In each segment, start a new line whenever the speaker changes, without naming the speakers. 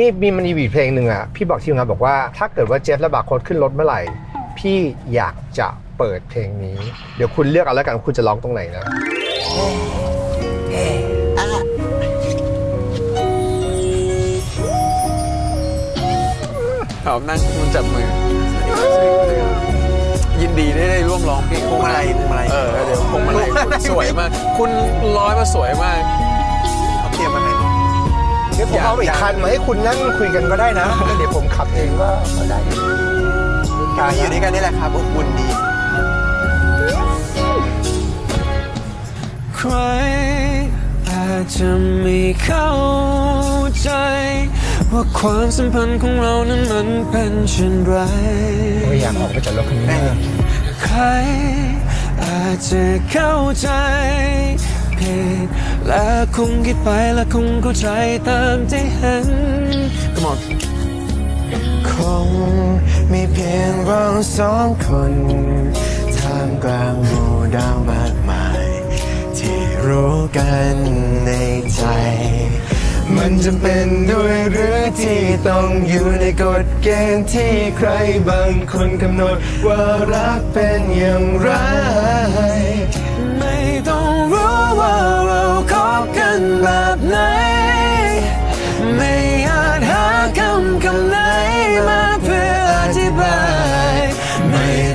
นี่มีมันมีอีกเพลงหนึ่งอะพี่บอกทีมงานบอกว่าถ้าเกิดว่าเจฟและบาร์โค้ดขึ้นรถเมื่อไหร่ พี่อยากจะเปิดเพลงนี้ เดี๋ยวคุณเลือกเอาแล้วกันคุณจะร้องตรงไหนนะ
ครับนั่งคุณจับมือ ยินดีได้ได้ร่วมร้องเพลง
พวงมาลัยพวงมาลัย
เออเดี๋ยวพวงมาลัยคุณสวยมาก คุณร้อยมาสวยมาก
เขาเตรียมมาให้
เดี๋ยวผมเอาอีกคันมาให้คุณนั่งคุยกันก็ได้นะ เดี๋ยวผมขับเองก็ก็ได้
มาอยู่ด้วยกันนี่แหละครับอบอุ่นดี
ใครอาจจะไม่เข้าใจ ว่าความสัมพันธ์ของเรานั้นมันเป็นเช่นไร
โอ้ยอยากออกไปจากรถคันนี้มาก
ใครอาจจะเข้าใจผิด และคงคิดไปและคงเข้าใจตามที่เห็น Come on
คงมีเพียงเราสองคนท่ามกลางหมู่ดาวมากมาย ที่รู้กันในใจ มันจำเป็นด้วยหรือที่ต้องอยู่ในกฎเกณฑ์ที่ใครบางคนกำหนดว่ารักเป็นอย่างไร
ไม่ต้อง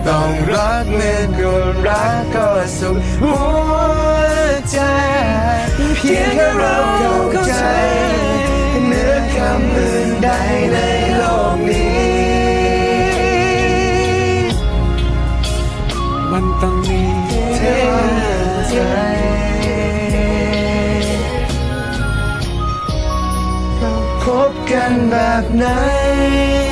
ต้องรักเมื่อก็รักก็สุขหัวใจ เพียงแค่เราเข้าใจเหนื้อคำอื่นใดในโลกนี้
มันต้องมี
เทใจเราคบกันแบบไหน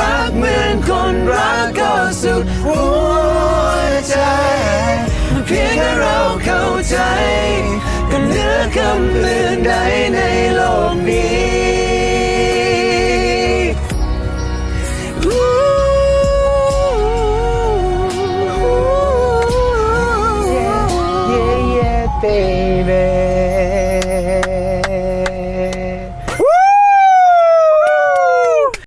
รักเหมือนคนรักก็สุดหัวใจ เพียงแค่เราเข้าใจก็เหนือคำอื่นใดในโลกนี้
yeah yeah baby